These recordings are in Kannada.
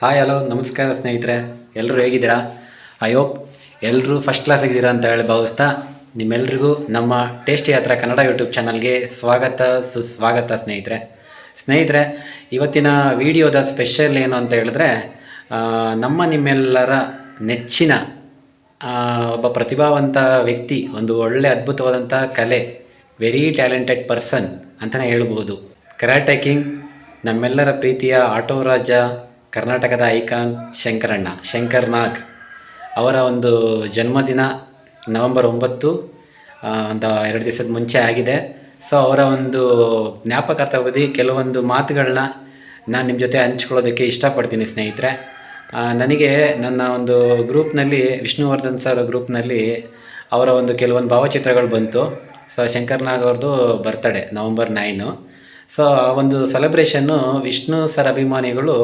ಹಾಯ್ ಹಲೋ ನಮಸ್ಕಾರ ಸ್ನೇಹಿತರೆ. ಎಲ್ಲರೂ ಹೇಗಿದ್ದೀರಾ? ಐ ಹೋಪ್ ಎಲ್ಲರೂ ಫಸ್ಟ್ ಕ್ಲಾಸ್ ಆಗಿದ್ದೀರಾ ಅಂತ ಹೇಳಿ ಭಾವಿಸ್ತಾ ನಿಮ್ಮೆಲ್ರಿಗೂ ನಮ್ಮ ಟೇಸ್ಟಿ ಯಾತ್ರ ಕನ್ನಡ ಯೂಟ್ಯೂಬ್ ಚಾನಲ್ಗೆ ಸ್ವಾಗತ, ಸುಸ್ವಾಗತ ಸ್ನೇಹಿತರೆ. ಸ್ನೇಹಿತರೆ, ಇವತ್ತಿನ ವಿಡಿಯೋದ ಸ್ಪೆಷಲ್ ಏನು ಅಂತ ಹೇಳಿದ್ರೆ ನಮ್ಮ ನಿಮ್ಮೆಲ್ಲರ ನೆಚ್ಚಿನ ಒಬ್ಬ ಪ್ರತಿಭಾವಂತ ವ್ಯಕ್ತಿ, ಒಂದು ಒಳ್ಳೆ ಅದ್ಭುತವಾದಂಥ ಕಲೆ ವೆರಿ ಟ್ಯಾಲೆಂಟೆಡ್ ಪರ್ಸನ್ ಅಂತಲೇ ಹೇಳ್ಬೋದು. ಕರಾಟೆ ಕಿಂಗ್ ನಮ್ಮೆಲ್ಲರ ಪ್ರೀತಿಯ ಆಟೋ ರಾಜ ಕರ್ನಾಟಕದ ಐಕಾನ್ ಶಂಕರಣ್ಣ, ಶಂಕರ್ ನಾಗ್. ಅವರ ಒಂದು ಜನ್ಮದಿನ ನವೆಂಬರ್ ಒಂಬತ್ತು ಒಂದು ಎರಡು ದಿವಸದ ಮುಂಚೆ ಆಗಿದೆ. ಸೊ ಅವರ ಒಂದು ಜ್ಞಾಪಕಾರ್ಥವಾಗಿ ಕೆಲವೊಂದು ಮಾತುಗಳನ್ನ ನಾನು ನಿಮ್ಮ ಜೊತೆ ಹಂಚ್ಕೊಳ್ಳೋದಕ್ಕೆ ಇಷ್ಟಪಡ್ತೀನಿ ಸ್ನೇಹಿತರೆ. ನನಗೆ ನನ್ನ ಒಂದು ಗ್ರೂಪ್ನಲ್ಲಿ, ವಿಷ್ಣುವರ್ಧನ್ ಸರ್ ಗ್ರೂಪ್ನಲ್ಲಿ ಅವರ ಒಂದು ಕೆಲವೊಂದು ಭಾವಚಿತ್ರಗಳು ಬಂತು. ಸೊ ಶಂಕರ್ ನಾಗ್ ಅವ್ರದ್ದು ಬರ್ತಡೆ ನವಂಬರ್ ನೈನು. ಸೊ ಆ ಒಂದು ಸೆಲೆಬ್ರೇಷನ್ನು ವಿಷ್ಣು ಸರ್ ಅಭಿಮಾನಿಗಳು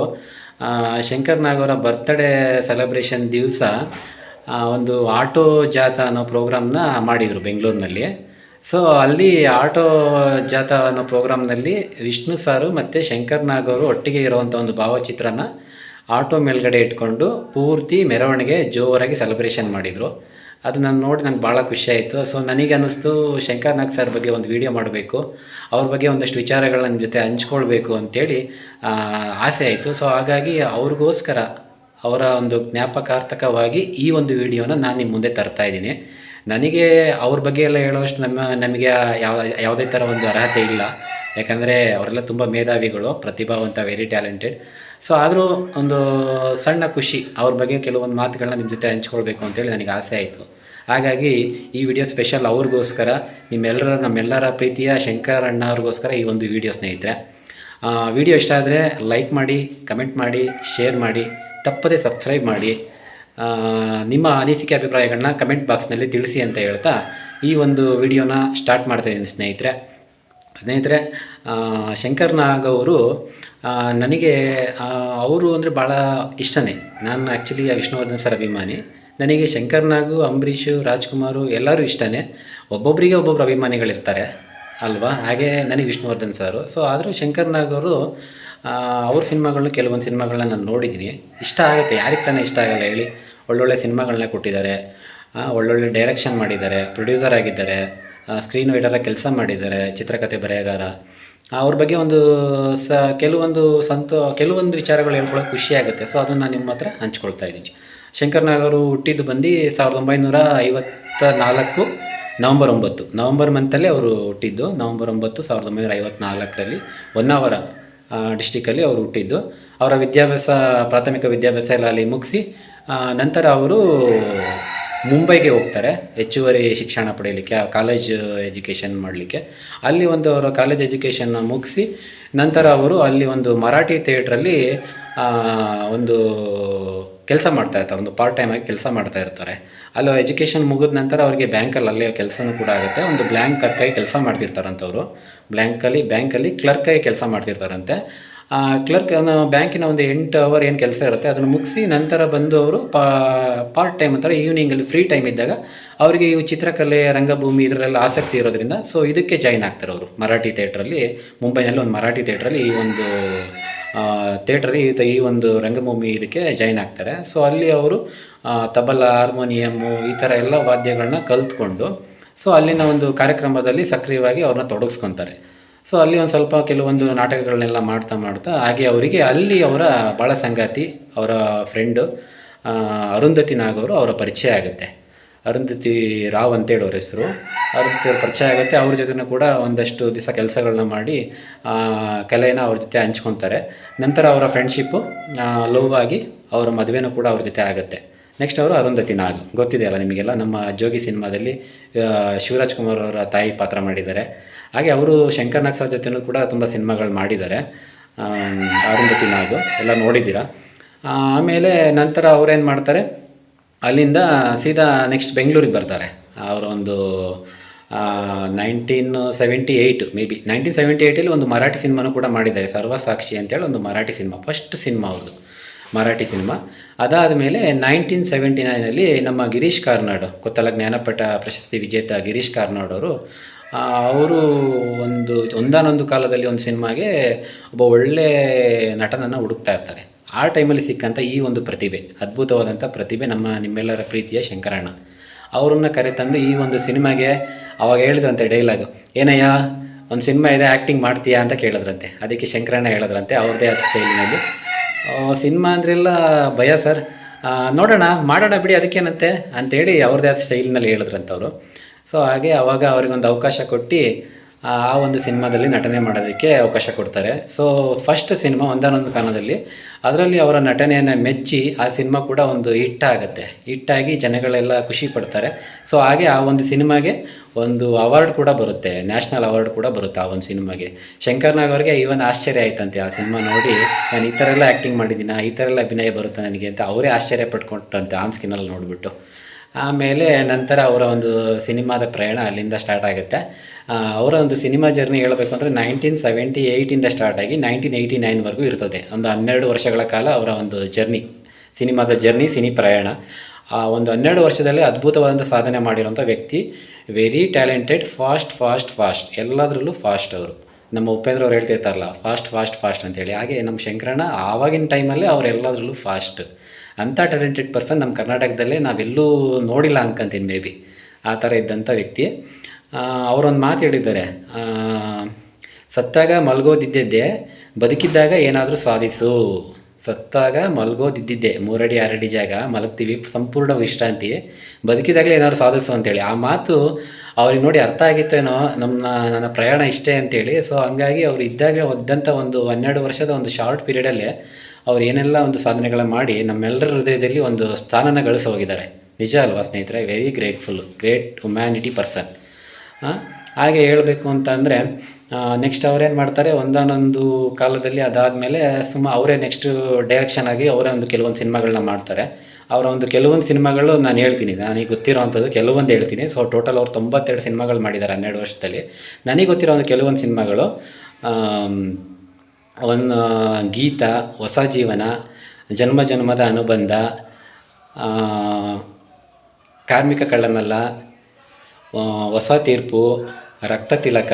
ಶಂಕರ್ ನಾಗ್ ಅವರ ಬರ್ತ್ಡೇ ಸೆಲೆಬ್ರೇಷನ್ ದಿವಸ ಒಂದು ಆಟೋ ಜಾಥಾ ಅನ್ನೋ ಪ್ರೋಗ್ರಾಮ್ನ ಮಾಡಿದರು ಬೆಂಗಳೂರಿನಲ್ಲಿ. ಸೊ ಅಲ್ಲಿ ಆಟೋ ಜಾಥಾ ಅನ್ನೋ ಪ್ರೋಗ್ರಾಮ್ನಲ್ಲಿ ವಿಷ್ಣು ಸಾರು ಮತ್ತು ಶಂಕರ್ ನಾಗ್ ಅವರು ಒಟ್ಟಿಗೆ ಇರುವಂಥ ಒಂದು ಭಾವಚಿತ್ರನ ಆಟೋ ಮೇಲ್ಗಡೆ ಇಟ್ಕೊಂಡು ಪೂರ್ತಿ ಮೆರವಣಿಗೆ ಜೋರಾಗಿ ಸೆಲೆಬ್ರೇಷನ್ ಮಾಡಿದರು. ಅದು ನಾನು ನೋಡಿ ನಂಗೆ ಭಾಳ ಖುಷಿ ಆಯಿತು. ಸೊ ನನಗೆ ಅನ್ನಿಸ್ತು, ಶಂಕರ್ ನಾಗ್ ಸರ್ ಬಗ್ಗೆ ಒಂದು ವಿಡಿಯೋ ಮಾಡಬೇಕು. ಅವ್ರ ಬಗ್ಗೆ ಒಂದಷ್ಟು ವಿಚಾರಗಳನ್ನ ನಿಮ್ಮ ಜೊತೆ ಹಂಚ್ಕೊಳ್ಬೇಕು ಅಂತೇಳಿ ಆಸೆ ಆಯಿತು. ಸೊ ಹಾಗಾಗಿ ಅವ್ರಿಗೋಸ್ಕರ, ಅವರ ಒಂದು ಜ್ಞಾಪಕಾರ್ಥಕವಾಗಿ ಈ ಒಂದು ವಿಡಿಯೋನ ನಾನು ನಿಮ್ಮ ಮುಂದೆ ತರ್ತಾ ಇದ್ದೀನಿ. ನನಗೆ ಅವ್ರ ಬಗ್ಗೆ ಎಲ್ಲ ಹೇಳುವಷ್ಟು ನಮ್ಮ, ನಮಗೆ ಯಾವ, ಯಾವುದೇ ಥರ ಒಂದು ಅರ್ಹತೆ ಇಲ್ಲ. ಯಾಕಂದರೆ, ಅವರೆಲ್ಲ ತುಂಬ ಮೇಧಾವಿಗಳು, ಪ್ರತಿಭಾವಂತ ವೆರಿ ಟ್ಯಾಲೆಂಟೆಡ್ ಸೊ ಆದರೂ ಒಂದು ಸಣ್ಣ ಖುಷಿ ಅವ್ರ ಬಗ್ಗೆ ಕೆಲವೊಂದು ಮಾತುಗಳನ್ನ ನಿಮ್ಮ ಜೊತೆ ಹಂಚ್ಕೊಳ್ಬೇಕು ಅಂತೇಳಿ ನನಗೆ ಆಸೆ ಆಯಿತು. ಹಾಗಾಗಿ ಈ ವಿಡಿಯೋ ಸ್ಪೆಷಲ್ ಅವ್ರಿಗೋಸ್ಕರ ನಿಮ್ಮೆಲ್ಲರ ನಮ್ಮೆಲ್ಲರ ಪ್ರೀತಿಯ ಶಂಕರ್ ಅಣ್ಣ ಅವ್ರಿಗೋಸ್ಕರ ಈ ಒಂದು ವಿಡಿಯೋ ಸ್ನೇಹಿತರೆ. ವಿಡಿಯೋ ಇಷ್ಟ ಆದರೆ ಲೈಕ್ ಮಾಡಿ, ಕಮೆಂಟ್ ಮಾಡಿ, ಶೇರ್ ಮಾಡಿ, ತಪ್ಪದೇ ಸಬ್ಸ್ಕ್ರೈಬ್ ಮಾಡಿ. ನಿಮ್ಮ ಅನಿಸಿಕೆ ಅಭಿಪ್ರಾಯಗಳನ್ನ ಕಮೆಂಟ್ ಬಾಕ್ಸ್ನಲ್ಲಿ ತಿಳಿಸಿ ಅಂತ ಹೇಳ್ತಾ ಈ ಒಂದು ವಿಡಿಯೋನ ಸ್ಟಾರ್ಟ್ ಮಾಡ್ತಾಯಿದ್ದೀನಿ ಸ್ನೇಹಿತರೆ. ಸ್ನೇಹಿತರೆ ಶಂಕರ್ ನಾಗ್ ಅವರು ನನಗೆ ಅವರು ಅಂದರೆ ಭಾಳ ಇಷ್ಟನೇ. ನಾನು ಆ್ಯಕ್ಚುಲಿ ವಿಷ್ಣುವರ್ಧನ್ ಸರ್ ಅಭಿಮಾನಿ. ನನಗೆ ಶಂಕರ್ ನಾಗು ಅಂಬರೀಷು, ರಾಜ್ಕುಮಾರು ಎಲ್ಲರೂ ಇಷ್ಟನೇ. ಒಬ್ಬೊಬ್ಬರಿಗೆ ಒಬ್ಬೊಬ್ರು ಅಭಿಮಾನಿಗಳಿರ್ತಾರೆ, ಅಲ್ವಾ? ಹಾಗೆ ನನಗೆ ವಿಷ್ಣುವರ್ಧನ್ ಸರು. ಸೊ ಆದರೂ ಶಂಕರ್ ನಾಗ್ ಅವರು ಅವ್ರ ಸಿನಿಮಾಗಳನ್ನ ಕೆಲವೊಂದು ಸಿನಿಮಾಗಳನ್ನ ನಾನು ನೋಡಿದ್ದೀನಿ ಇಷ್ಟ ಆಗುತ್ತೆ. ಯಾರಿಗೆ ತಾನೇ ಇಷ್ಟ ಆಗಲ್ಲ ಹೇಳಿ. ಒಳ್ಳೊಳ್ಳೆ ಸಿನಿಮಾಗಳನ್ನ ಕೊಟ್ಟಿದ್ದಾರೆ. ಒಳ್ಳೊಳ್ಳೆ ಡೈರೆಕ್ಷನ್ ಮಾಡಿದ್ದಾರೆ. ಪ್ರೊಡ್ಯೂಸರ್ ಆಗಿದ್ದಾರೆ. ಸ್ಕ್ರೀನ್ ರೈಟರಾಗಿ ಕೆಲಸ ಮಾಡಿದ್ದಾರೆ. ಚಿತ್ರಕಥೆ ಬರೆಯಗಾರ. ಅವ್ರ ಬಗ್ಗೆ ಒಂದು ಸ, ಕೆಲವೊಂದು ಸಂತೋ, ಕೆಲವೊಂದು ವಿಚಾರಗಳು ಹೇಳ್ಕೊಳ್ಳೋಕೆ ಖುಷಿ ಆಗುತ್ತೆ. ಸೊ ಅದನ್ನು ನಿಮ್ಮ ಹತ್ರ ಹಂಚ್ಕೊಳ್ತಾ ಇದ್ದೀನಿ. ಶಂಕರ್ ನಾಗ್ ಅವರು ಹುಟ್ಟಿದ್ದು ಬಂದು ಸಾವಿರದ ಒಂಬೈನೂರ ಐವತ್ತ ನಾಲ್ಕು ನವಂಬರ್ ಒಂಬತ್ತು. ನವಂಬರ್ ಮಂತಲ್ಲೇ ಅವರು ಹುಟ್ಟಿದ್ದು. ನವಂಬರ್ ಒಂಬತ್ತು ಸಾವಿರದ ಒಂಬೈನೂರ ಐವತ್ನಾಲ್ಕರಲ್ಲಿ ಹೊನ್ನಾವರ ಡಿಸ್ಟಿಕಲ್ಲಿ ಅವರು ಹುಟ್ಟಿದ್ದು. ಅವರ ವಿದ್ಯಾಭ್ಯಾಸ, ಪ್ರಾಥಮಿಕ ವಿದ್ಯಾಭ್ಯಾಸ ಎಲ್ಲ ಅಲ್ಲಿ ಮುಗಿಸಿ ನಂತರ ಅವರು ಮುಂಬೈಗೆ ಹೋಗ್ತಾರೆ, ಹೆಚ್ಚುವರಿ ಶಿಕ್ಷಣ ಪಡೆಯಲಿಕ್ಕೆ ಕಾಲೇಜ್ ಎಜುಕೇಷನ್ ಮಾಡಲಿಕ್ಕೆ. ಅಲ್ಲಿ ಒಂದು ಅವರು ಕಾಲೇಜ್ ಎಜುಕೇಷನ್ನ ಮುಗಿಸಿ, ನಂತರ ಅವರು ಅಲ್ಲಿ ಒಂದು ಮರಾಠಿ ಥಿಯೇಟ್ರಲ್ಲಿ ಒಂದು ಕೆಲಸ ಮಾಡ್ತಾ ಇರ್ತಾರೆ, ಒಂದು ಪಾರ್ಟ್ ಟೈಮ್ ಆಗಿ ಕೆಲಸ ಮಾಡ್ತಾ ಇರ್ತಾರೆ. ಅಲ್ಲಿ ಎಜುಕೇಷನ್ ಮುಗಿದ ನಂತರ ಅವರಿಗೆ ಬ್ಯಾಂಕಲ್ಲಿ ಅಲ್ಲೇ ಕೆಲಸನೂ ಕೂಡ ಆಗುತ್ತೆ. ಒಂದು ಬ್ಲ್ಯಾಂಕ್ ಕರ್ಕಾಗಿ ಕೆಲಸ ಮಾಡ್ತಿರ್ತಾರಂತೆ ಅವರು. ಬ್ಲ್ಯಾಂಕಲ್ಲಿ ಬ್ಯಾಂಕಲ್ಲಿ ಕ್ಲರ್ಕಾಗಿ ಕೆಲಸ ಮಾಡ್ತಿರ್ತಾರಂತೆ. ಕ್ಲರ್ಕ್ ಬ್ಯಾಂಕಿನ ಒಂದು ಎಂಟು ಅವರ್ ಏನು ಕೆಲಸ ಇರುತ್ತೆ, ಅದನ್ನು ಮುಗಿಸಿ ನಂತರ ಬಂದು ಅವರು ಪಾರ್ಟ್ ಟೈಮ್ ಅಂತಾರೆ ಈವ್ನಿಂಗಲ್ಲಿ ಫ್ರೀ ಟೈಮ್ ಇದ್ದಾಗ ಅವರಿಗೆ ಇವು ಚಿತ್ರಕಲೆ, ರಂಗಭೂಮಿ ಇದರಲ್ಲೆಲ್ಲ ಆಸಕ್ತಿ ಇರೋದ್ರಿಂದ ಸೊ ಇದಕ್ಕೆ ಜಾಯ್ನ್ ಆಗ್ತಾರೆ ಅವರು ಮರಾಠಿ ಥಿಯೇಟ್ರಲ್ಲಿ ಮುಂಬೈನಲ್ಲಿ ಒಂದು ಮರಾಠಿ ಥಿಯೇಟ್ರಲ್ಲಿ ಈ ಒಂದು ಥಿಯೇಟ್ರಲ್ಲಿ ಈ ಒಂದು ರಂಗಭೂಮಿ ಇದಕ್ಕೆ ಜಾಯ್ನ್ ಆಗ್ತಾರೆ. ಸೊ ಅಲ್ಲಿ ಅವರು ತಬಲ ಹಾರ್ಮೋನಿಯಮ್ಮು ಈ ಥರ ಎಲ್ಲ ವಾದ್ಯಗಳನ್ನ ಕಲ್ತ್ಕೊಂಡು ಸೊ ಅಲ್ಲಿನ ಒಂದು ಕಾರ್ಯಕ್ರಮದಲ್ಲಿ ಸಕ್ರಿಯವಾಗಿ ಅವ್ರನ್ನ ತೊಡಗಿಸ್ಕೊತಾರೆ. ಸೊ ಅಲ್ಲಿ ಒಂದು ಸ್ವಲ್ಪ ಕೆಲವೊಂದು ನಾಟಕಗಳನ್ನೆಲ್ಲ ಮಾಡ್ತಾ ಮಾಡ್ತಾ, ಹಾಗೆ ಅವರಿಗೆ ಅಲ್ಲಿ ಅವರ ಭಾಳ ಸಂಗಾತಿ ಅವರ ಫ್ರೆಂಡು ಅರುಂಧತಿ ನಾಗ್ ಅವರು ಪರಿಚಯ ಆಗುತ್ತೆ. ಅರುಂಧತಿ ರಾವ್ ಅಂತೇಳಿ ಅವ್ರ ಹೆಸರು. ಅರುಂಧತಿ ಅವ್ರ ಪರಿಚಯ ಆಗುತ್ತೆ. ಅವ್ರ ಜೊತೆನೂ ಕೂಡ ಒಂದಷ್ಟು ದಿವಸ ಕೆಲಸಗಳನ್ನ ಮಾಡಿ ಕಲೆನ ಅವ್ರ ಜೊತೆ ಹಂಚ್ಕೊತಾರೆ. ನಂತರ ಅವರ ಫ್ರೆಂಡ್ಶಿಪ್ಪು ಲವ್ ಆಗಿ ಅವರ ಮದುವೆನೂ ಕೂಡ ಅವ್ರ ಜೊತೆ ಆಗುತ್ತೆ. ನೆಕ್ಸ್ಟ್ ಅವರು ಅರುಂಧತಿ ನಾಗ್. ಗೊತ್ತಿದೆಯಲ್ಲ ನಿಮಗೆಲ್ಲ? ನಮ್ಮ ಜೋಗಿ ಸಿನಿಮಾದಲ್ಲಿ ಶಿವರಾಜ್ ಕುಮಾರ್ ಅವರ ತಾಯಿ ಪಾತ್ರ ಮಾಡಿದ್ದಾರೆ. ಹಾಗೆ ಅವರು ಶಂಕರ್ ನಾಗ್ ಸರ್ ಜೊತೆನೂ ಕೂಡ ತುಂಬ ಸಿನಿಮಾಗಳು ಮಾಡಿದ್ದಾರೆ. ಅರುಂಧತಿ ನಾಗು ಎಲ್ಲ ನೋಡಿದ್ದೀರಾ? ಆಮೇಲೆ ನಂತರ ಅವ್ರೇನು ಮಾಡ್ತಾರೆ? ಅಲ್ಲಿಂದ ಸೀದಾ ನೆಕ್ಸ್ಟ್ ಬೆಂಗಳೂರಿಗೆ ಬರ್ತಾರೆ. ಅವರ ಒಂದು nineteen seventy eight may be nineteen seventy ಏಯ್ಟಲ್ಲಿ ಒಂದು ಮರಾಠಿ ಸಿನಿಮಾನೂ ಕೂಡ ಮಾಡಿದ್ದಾರೆ. ಸರ್ವಸಾಕ್ಷಿ ಅಂತೇಳಿ ಒಂದು ಮರಾಠಿ ಸಿನಿಮಾ ಫಸ್ಟ್ ಸಿನಿಮಾ ಅವ್ರದ್ದು ಮರಾಠಿ ಸಿನಿಮಾ. ಅದಾದ ಮೇಲೆ ನೈನ್ಟೀನ್ ಸೆವೆಂಟಿ ನೈನಲ್ಲಿ ನಮ್ಮ ಗಿರೀಶ್ ಕಾರ್ನಾಡು, ಕೊತ್ತಲ ಜ್ಞಾನಪೀಠ ಪ್ರಶಸ್ತಿ ವಿಜೇತ ಗಿರೀಶ್ ಕಾರ್ನಾಡ್ ಅವರು ಅವರು ಒಂದು, ಒಂದಾನೊಂದು ಕಾಲದಲ್ಲಿ ಒಂದು ಸಿನಿಮಾಗೆ ಒಬ್ಬ ಒಳ್ಳೆ ನಟನನ್ನು ಹುಡುಕ್ತಾ ಇರ್ತಾರೆ. ಆ ಟೈಮಲ್ಲಿ ಸಿಕ್ಕಂಥ ಈ ಒಂದು ಪ್ರತಿಭೆ ಅದ್ಭುತವಾದಂಥ ಪ್ರತಿಭೆ ನಮ್ಮ ನಿಮ್ಮೆಲ್ಲರ ಪ್ರೀತಿಯ ಶಂಕರಣ್ಣ. ಅವರನ್ನು ಕರೆತಂದು ಈ ಒಂದು ಸಿನಿಮಾಗೆ ಅವಾಗ ಹೇಳಿದ್ರಂತೆ ಡೈಲಾಗು, ಏನಯ್ಯ, ಒಂದು ಸಿನಿಮಾ ಇದೆ ಆ್ಯಕ್ಟಿಂಗ್ ಮಾಡ್ತೀಯಾ? ಅಂತ ಕೇಳಿದ್ರಂತೆ. ಅದಕ್ಕೆ ಶಂಕರಣ್ಣ ಹೇಳಿದ್ರಂತೆ, ಅವ್ರದ್ದೇ ಆದ ಶೈಲಿನಲ್ಲಿ. ಸಿನಿಮಾ ಅಂದ್ರೆಲ್ಲ ಭಯ ಸರ್. ನೋಡೋಣ, ಮಾಡೋಣ ಬಿಡಿ ಅದಕ್ಕೇನಂತೆ ಅಂತೇಳಿ ಅವ್ರದ್ದೇ ಆದ ಸ್ಟೈಲ್ನಲ್ಲಿ ಹೇಳಿದ್ರಂತೆ ಅವರು. ಸೊ ಹಾಗೆ ಅವಾಗ ಅವ್ರಿಗೊಂದು ಅವಕಾಶ ಕೊಟ್ಟು, ಆ ಒಂದು ಸಿನಿಮಾದಲ್ಲಿ ನಟನೆ ಮಾಡೋದಕ್ಕೆ ಅವಕಾಶ ಕೊಡ್ತಾರೆ. ಸೊ ಫಸ್ಟ್ ಸಿನಿಮಾ ಒಂದಾನೊಂದು ಕಾಲದಲ್ಲಿ ಅದರಲ್ಲಿ ಅವರ ನಟನೆಯನ್ನು ಮೆಚ್ಚಿ ಆ ಸಿನಿಮಾ ಕೂಡ ಒಂದು ಹಿಟ್ಟಾಗುತ್ತೆ ಹಿಟ್ಟಾಗಿ ಜನಗಳೆಲ್ಲ ಖುಷಿ ಪಡ್ತಾರೆ. ಸೊ ಹಾಗೆ ಆ ಒಂದು ಸಿನಿಮಾಗೆ ಒಂದು ಅವಾರ್ಡ್ ಕೂಡ ಬರುತ್ತೆ. ನ್ಯಾಷನಲ್ ಅವಾರ್ಡ್ ಕೂಡ ಬರುತ್ತೆ ಆ ಒಂದು ಸಿನಿಮಾಗೆ. ಶಂಕರ್ ನಾಗ್ ಅವ್ರಿಗೆ ಈವನ್ ಆಶ್ಚರ್ಯ ಆಯ್ತಂತೆ. ಆ ಸಿನಿಮಾ ನೋಡಿ, ನಾನು ಈ ಥರ ಎಲ್ಲ ಆ್ಯಕ್ಟಿಂಗ್ ಮಾಡಿದ್ದೀನಿ? ಈ ಥರ ಎಲ್ಲ ಅಭಿನಯ ಬರುತ್ತೆ ನನಗೆ? ಅಂತ ಅವರೇ ಆಶ್ಚರ್ಯ ಪಟ್ಕೊಂಡ್ರಂತೆ, ಆನ್ ಸ್ಕಿನಲ್ಲಿ ನೋಡಿಬಿಟ್ಟು. ಆಮೇಲೆ ನಂತರ ಅವರ ಒಂದು ಸಿನಿಮಾದ ಪ್ರಯಾಣ ಅಲ್ಲಿಂದ ಸ್ಟಾರ್ಟ್ ಆಗುತ್ತೆ. ಅವರ ಒಂದು ಸಿನಿಮಾ ಜರ್ನಿ ಹೇಳಬೇಕು ಅಂದರೆ ನೈನ್ಟೀನ್ ಸೆವೆಂಟಿ ಏಯ್ಟಿಂದ ಸ್ಟಾರ್ಟ್ ಆಗಿ ನೈನ್ಟೀನ್ ಏಯ್ಟಿ ನೈನ್ವರೆಗೂ ಇರ್ತದೆ. ಒಂದು ಹನ್ನೆರಡು ವರ್ಷಗಳ ಕಾಲ ಅವರ ಒಂದು ಜರ್ನಿ ಸಿನಿಮಾದ ಜರ್ನಿ ಸಿನಿ ಪ್ರಯಾಣ. ಆ, ಒಂದು ಹನ್ನೆರಡು ವರ್ಷದಲ್ಲಿ ಅದ್ಭುತವಾದಂಥ ಸಾಧನೆ ಮಾಡಿರುವಂಥ ವ್ಯಕ್ತಿ very talented fast fast fast ಎಲ್ಲದರಲ್ಲೂ ಫಾಸ್ಟ್ ಅವರು. ನಮ್ಮ ಉಪೇಂದ್ರ ಅವ್ರು ಹೇಳ್ತಿರ್ತಾರಲ್ಲ ಫಾಸ್ಟ್ ಫಾಸ್ಟ್ ಫಾಸ್ಟ್ ಅಂತೇಳಿ. ಹಾಗೆ ನಮ್ಮ ಶಂಕರಣ್ಣ ಆವಾಗಿನ ಟೈಮಲ್ಲೇ ಅವರೆಲ್ಲದರಲ್ಲೂ ಫಾಸ್ಟ್ ಅಂಥ ಟ್ಯಾಲೆಂಟೆಡ್ ಪರ್ಸನ್ ನಮ್ಮ ಕರ್ನಾಟಕದಲ್ಲೇ ನಾವೆಲ್ಲೂ ನೋಡಿಲ್ಲ ಅನ್ಕೊಂತೀನಿ ಮೇ ಬಿ ಆ ಥರ ಇದ್ದಂಥ ವ್ಯಕ್ತಿ. ಅವರೊಂದು ಮಾತು ಹೇಳಿದ್ದಾರೆ. ಸತ್ತಾಗ ಮಲಗೋದಿದ್ದೆ ಬದುಕಿದ್ದಾಗ ಏನಾದರೂ ಸಾಧಿಸು ಸತ್ತಾಗ ಮಲಗೋದಿದ್ದಿದ್ದೆ, ಮೂರಡಿ, ಆರಡಿ ಜಾಗ, ಮಲಗ್ತೀವಿ, ಸಂಪೂರ್ಣ ವಿಶ್ರಾಂತಿ. ಬದುಕಿದಾಗಲೇ ಏನಾದರೂ ಸಾಧಿಸು ಅಂತೇಳಿ. ಆ ಮಾತು ಅವ್ರಿಗೆ ನೋಡಿ ಅರ್ಥ ಆಗಿತ್ತೇನೋ ನಮ್ಮ ನನ್ನ ಪ್ರಯಾಣ ಇಷ್ಟೇ ಅಂತೇಳಿ. ಸೊ ಹಂಗಾಗಿ ಅವ್ರು ಇದ್ದಾಗಲೇ ಒದ್ದಂಥ ಒಂದು ಹನ್ನೆರಡು ವರ್ಷದ ಒಂದು ಶಾರ್ಟ್ ಪೀರಿಯಡಲ್ಲೇ ಅವ್ರು ಏನೆಲ್ಲ ಒಂದು ಸಾಧನೆಗಳನ್ನ ಮಾಡಿ ನಮ್ಮೆಲ್ಲರ ಹೃದಯದಲ್ಲಿ ಒಂದು ಸ್ಥಾನನ ಗಳಿಸಿ ಹೋಗಿದ್ದಾರೆ. ನಿಜ ಅಲ್ವಾ ಸ್ನೇಹಿತರೆ? Very grateful great humanity person ಹಾಗೆ ಹೇಳಬೇಕು ಅಂತ ಅಂದರೆ ನೆಕ್ಸ್ಟ್ ಅವರೇನು ಮಾಡ್ತಾರೆ? ಒಂದಾನೊಂದು ಕಾಲದಲ್ಲಿ ಅದಾದಮೇಲೆ ಸುಮ್ಮ ಅವರೇ ನೆಕ್ಸ್ಟ್ ಡೈರೆಕ್ಷನ್ ಆಗಿ ಅವರೇ ಒಂದು ಕೆಲವೊಂದು ಸಿನಿಮಾಗಳನ್ನ ಮಾಡ್ತಾರೆ. ಅವರ ಒಂದು ಕೆಲವೊಂದು ಸಿನಿಮಾಗಳು ನಾನು ಹೇಳ್ತೀನಿ, ನನಗೆ ಗೊತ್ತಿರೋ ಅಂಥದ್ದು ಕೆಲವೊಂದು ಹೇಳ್ತೀನಿ. ಸೊ ಟೋಟಲ್ ಅವ್ರು ತೊಂಬತ್ತೆರಡು ಸಿನಿಮಾಗಳು ಮಾಡಿದ್ದಾರೆ ಹನ್ನೆರಡು ವರ್ಷದಲ್ಲಿ. ನನಗೆ ಗೊತ್ತಿರೋ ಒಂದು ಕೆಲವೊಂದು ಸಿನಿಮಾಗಳು ಒಂದು ಗೀತ, ಹೊಸ ಜೀವನ, ಜನ್ಮ ಜನ್ಮದ ಅನುಬಂಧ ಕಾರ್ಮಿಕ ಕಳ್ಳನಲ್ಲ ಹೊಸ ತೀರ್ಪು, ರಕ್ತ ತಿಲಕ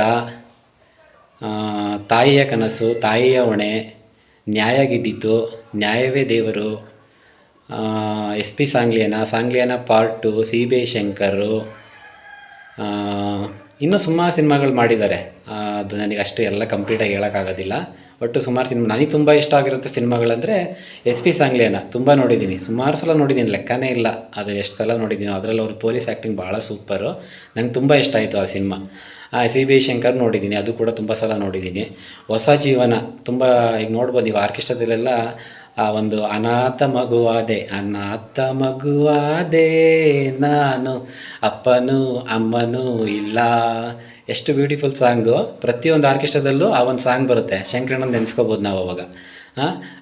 ತಾಯಿಯ ಕನಸು, ತಾಯಿಯ ಹೊಣೆ, ನ್ಯಾಯ ಗೆದ್ದಿತು ನ್ಯಾಯವೇ ದೇವರು S P Sangliyana Sangliyana part two C B Shankar ಇನ್ನೂ ಸುಮಾರು ಸಿನಿಮಾಗಳು ಮಾಡಿದ್ದಾರೆ ಅದು ನನಗೆ ಅಷ್ಟು ಎಲ್ಲ ಕಂಪ್ಲೀಟಾಗಿ ಹೇಳೋಕ್ಕಾಗೋದಿಲ್ಲ ಒಟ್ಟು ಸುಮಾರು ಸಿನಿಮಾ, ನನಗೆ ತುಂಬ ಇಷ್ಟ ಆಗಿರೋಂಥ ಸಿನಿಮಾಗಳಂದರೆ ಎಸ್ ಪಿ ಸಾಂಗ್ಲಿಯನ ತುಂಬ ನೋಡಿದ್ದೀನಿ ಸುಮಾರು ಸಲ ನೋಡಿದ್ದೀನಿ ಲೆಕ್ಕನೇ ಇಲ್ಲ. ಅದು ಎಷ್ಟು ಸಲ ನೋಡಿದ್ದೀನಿ ಅದರಲ್ಲಿ ಅವ್ರ ಪೊಲೀಸ್ ಆ್ಯಕ್ಟಿಂಗ್ ಭಾಳ ಸೂಪರು. ನಂಗೆ ತುಂಬ ಇಷ್ಟ ಆಯಿತು ಆ ಸಿನಿಮಾ. ಸಿ ಬಿ ಶಂಕರ್ ನೋಡಿದ್ದೀನಿ ಅದು ಕೂಡ ತುಂಬ ಸಲ ನೋಡಿದ್ದೀನಿ ಹೊಸ ಜೀವನ ತುಂಬ, ಈಗ ನೋಡ್ಬೋದು, ಈಗ ಆರ್ಕೆಸ್ಟ್ರಾದಲ್ಲೆಲ್ಲ ಆ ಒಂದು ಅನಾಥ ಮಗುವಾದೆ ಅನಾಥ ಮಗುವಾದೆ ನಾನು. ಅಪ್ಪನೂ ಅಮ್ಮನೂ ಇಲ್ಲ. ಎಷ್ಟು ಬ್ಯೂಟಿಫುಲ್ ಸಾಂಗು ಪ್ರತಿಯೊಂದು ಆರ್ಕೆಸ್ಟ್ರಾದಲ್ಲೂ ಆ ಒಂದು ಸಾಂಗ್ ಬರುತ್ತೆ. ಶಂಕರಣ್ಣನ ನೆನೆಸ್ಕೋಬೋದು ನಾವು ಅವಾಗ.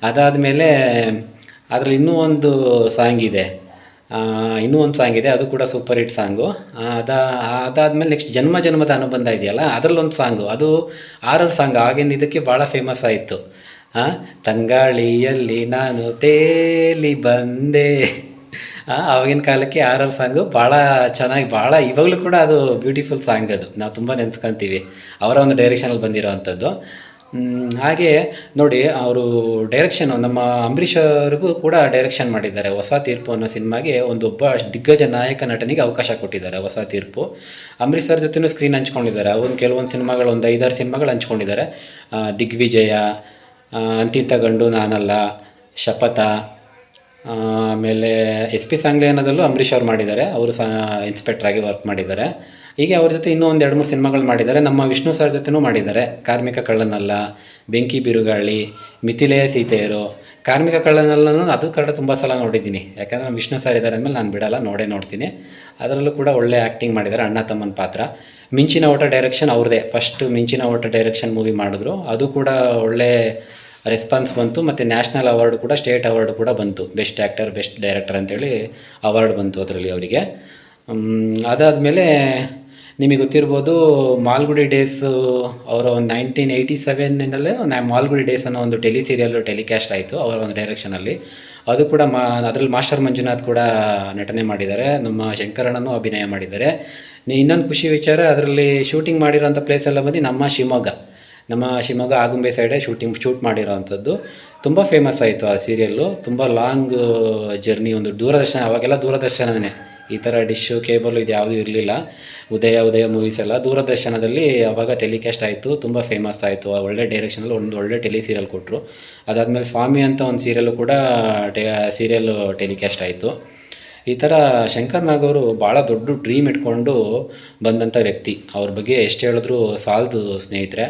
ಅದಾದಮೇಲೆ ಅದರಲ್ಲಿ ಇನ್ನೂ ಒಂದು ಸಾಂಗ್ ಇದೆ. ಇನ್ನೂ ಒಂದು ಸಾಂಗ್ ಇದೆ. ಅದು ಕೂಡ ಸೂಪರ್ ಹಿಟ್ ಸಾಂಗು ಅದ, ಅದಾದಮೇಲೆ ನೆಕ್ಸ್ಟ್ ಜನ್ಮ ಜನ್ಮದ ಅನುಬಂಧ ಇದೆಯಲ್ಲ, ಅದರಲ್ಲೊಂದು ಸಾಂಗು ಅದು ಆರರ್ ಸಾಂಗ್ ಆಗಿನ ಇದಕ್ಕೆ ಭಾಳ ಫೇಮಸ್ ಆಯಿತು. ಆ, ತಂಗಾಳಿಯಲ್ಲಿ ನಾನು ತೇಲಿ ಬಂದೆ. ಆವಾಗಿನ ಕಾಲಕ್ಕೆ ಆರ್ ಆರ್ ಸಾಂಗು ಭಾಳ ಚೆನ್ನಾಗಿ ಭಾಳ ಇವಾಗಲೂ ಕೂಡ ಅದು ಬ್ಯೂಟಿಫುಲ್ ಸಾಂಗ್ ಅದು. ನಾವು ತುಂಬ ನೆನ್ಸ್ಕೊತೀವಿ ಅವರ ಒಂದು ಡೈರೆಕ್ಷನಲ್ಲಿ ಬಂದಿರೋವಂಥದ್ದು ಹಾಗೆ ನೋಡಿ ಅವರು ಡೈರೆಕ್ಷನ್ ನಮ್ಮ ಅಂಬರೀಷ್ ಅವ್ರಿಗೂ ಕೂಡ ಡೈರೆಕ್ಷನ್ ಮಾಡಿದ್ದಾರೆ. ಹೊಸ ತೀರ್ಪು ಅನ್ನೋ ಸಿನಿಮಾಗೆ ಒಂದು ಒಬ್ಬ ದಿಗ್ಗಜ ನಾಯಕ ನಟನಿಗೆ ಅವಕಾಶ ಕೊಟ್ಟಿದ್ದಾರೆ ಹೊಸ ತೀರ್ಪು. ಅಂಬರೀಷ್ ಅವ್ರ ಜೊತೆನೂ ಸ್ಕ್ರೀನ್ ಹಂಚ್ಕೊಂಡಿದ್ದಾರೆ. ಅವರು ಕೆಲವೊಂದು ಸಿನಿಮಾಗಳು ಒಂದು ಐದಾರು ಸಿನಿಮಾಗಳು ಹಂಚ್ಕೊಂಡಿದ್ದಾರೆ. ದಿಗ್ವಿಜಯ ಆ, ಅಂತಿಂತ ಗಂಡು ನಾನಲ್ಲ ಶಪಥ ಆಮೇಲೆ ಎಸ್ ಪಿ ಸಾಂಗ್ಲಿಯನದಲ್ಲೂ ಅಂಬರೀಷ್ ಅವ್ರು ಮಾಡಿದ್ದಾರೆ. ಅವರು ಸಹ ಇನ್ಸ್ಪೆಕ್ಟರ್ ಆಗಿ ವರ್ಕ್ ಮಾಡಿದ್ದಾರೆ. ಹೀಗೆ ಅವ್ರ ಜೊತೆ ಇನ್ನೂ ಒಂದು ಎರಡು ಮೂರು ಸಿನಿಮಾಗಳು ಮಾಡಿದ್ದಾರೆ. ನಮ್ಮ ವಿಷ್ಣು ಸರ್ ಜೊತೆನೂ ಮಾಡಿದ್ದಾರೆ. ಕಾರ್ಮಿಕ ಕಳ್ಳನಲ್ಲ ಬೆಂಕಿ ಬಿರುಗಾಳಿ ಮಿಥಿಲೆಯ ಸೀತೆಯರು. ಕಾರ್ಮಿಕ ಕಳ್ಳನಲ್ಲೂ ಅದು ಕನ್ನಡ ತುಂಬ ಸಲ ನೋಡಿದ್ದೀನಿ. ಯಾಕಂದರೆ ನಮ್ಮ ವಿಷ್ಣು ಸರ್ ಇದ್ದಾರೆ ಅಂದಮೇಲೆ ನಾನು ಬಿಡಲ್ಲ ನೋಡೇ ನೋಡ್ತೀನಿ. ಅದರಲ್ಲೂ ಕೂಡ ಒಳ್ಳೆ ಆ್ಯಕ್ಟಿಂಗ್ ಮಾಡಿದ್ದಾರೆ ಅಣ್ಣ ತಮ್ಮನ ಪಾತ್ರ. ಮಿಂಚಿನ ಓಟ ಡೈರೆಕ್ಷನ್ ಅವ್ರದ್ದೇ ಫಸ್ಟ್ ಮಿಂಚಿನ ಓಟ ಡೈರೆಕ್ಷನ್ ಮೂವಿ ಮಾಡಿದ್ರು. ಅದು ಕೂಡ ಒಳ್ಳೆ ರೆಸ್ಪಾನ್ಸ್ ಬಂತು. ಮತ್ತು ನ್ಯಾಷನಲ್ ಅವಾರ್ಡ್ ಕೂಡ ಸ್ಟೇಟ್ ಅವಾರ್ಡ್ ಕೂಡ ಬಂತು. ಬೆಸ್ಟ್ ಆ್ಯಕ್ಟರ್ ಬೆಸ್ಟ್ ಡೈರೆಕ್ಟರ್ ಅಂತೇಳಿ ಅವಾರ್ಡ್ ಬಂತು ಅದರಲ್ಲಿ ಅವರಿಗೆ. ಅದಾದಮೇಲೆ ನಿಮಗೆ ಗೊತ್ತಿರ್ಬೋದು ಮಾಲ್ಗುಡಿ ಡೇಸ್, ಅವರ ಒಂದು ನೈನ್ಟೀನ್ ಏಯ್ಟಿ ಸೆವೆನ್ನಲ್ಲೇ ಮಾಲ್ಗುಡಿ ಡೇಸ್ ಅನ್ನೋ ಒಂದು ಟೆಲಿ ಸೀರಿಯಲ್ ಟೆಲಿಕಾಸ್ಟ್ ಆಯಿತು ಅವರ ಒಂದು ಡೈರೆಕ್ಷನಲ್ಲಿ ಅದು ಕೂಡ ಮಾ, ಅದರಲ್ಲಿ ಮಾಸ್ಟರ್ ಮಂಜುನಾಥ್ ಕೂಡ ನಟನೆ ಮಾಡಿದ್ದಾರೆ. ನಮ್ಮ ಶಂಕರಣ್ಣನೂ ಅಭಿನಯ ಮಾಡಿದ್ದಾರೆ. ಇನ್ನೊಂದು ಖುಷಿ ವಿಚಾರ, ಅದರಲ್ಲಿ ಶೂಟಿಂಗ್ ಮಾಡಿರೋಂಥ ಪ್ಲೇಸ್ ಎಲ್ಲ ಬಂದು ನಮ್ಮ ಶಿವಮೊಗ್ಗ. ನಮ್ಮ ಶಿವಮೊಗ್ಗ ಆಗುಂಬೆ ಸೈಡೇ ಶೂಟಿಂಗ್ ಶೂಟ್ ಮಾಡಿರೋ ಅಂಥದ್ದು ತುಂಬ ಫೇಮಸ್ ಆಯಿತು ಆ ಸೀರಿಯಲ್ಲು ತುಂಬ ಲಾಂಗ್ ಜರ್ನಿ ಒಂದು ದೂರದರ್ಶನ, ಅವಾಗೆಲ್ಲ ದೂರದರ್ಶನನೇ. ಈ ಥರ ಡಿಶ್ಶು ಕೇಬಲ್ ಇದು ಯಾವುದೂ ಇರಲಿಲ್ಲ. ಉದಯ ಉದಯ ಮೂವೀಸ್ ಎಲ್ಲ ದೂರದರ್ಶನದಲ್ಲಿ ಅವಾಗ ಟೆಲಿಕಾಸ್ಟ್ ಆಯಿತು. ತುಂಬ ಫೇಮಸ್ ಆಯಿತು. ಆ ಒಳ್ಳೆ ಡೈರೆಕ್ಷನಲ್ಲಿ ಒಂದು ಒಳ್ಳೆ ಟೆಲಿ ಸೀರಿಯಲ್ ಕೊಟ್ಟರು ಅದಾದಮೇಲೆ ಸ್ವಾಮಿ ಅಂತ ಒಂದು ಸೀರಿಯಲ್ಲು ಕೂಡ ಟೆ ಸೀರಿಯಲ್ಲು ಟೆಲಿಕಾಸ್ಟ್ ಆಯಿತು. ಈ ಥರ ಶಂಕರ್ ನಾಗ್ ಅವರು ಭಾಳ ದೊಡ್ಡ ಡ್ರೀಮ್ ಇಟ್ಕೊಂಡು ಬಂದಂಥ ವ್ಯಕ್ತಿ. ಅವ್ರ ಬಗ್ಗೆ ಎಷ್ಟು ಹೇಳಿದ್ರು ಸಾಲದು ಸ್ನೇಹಿತರೆ.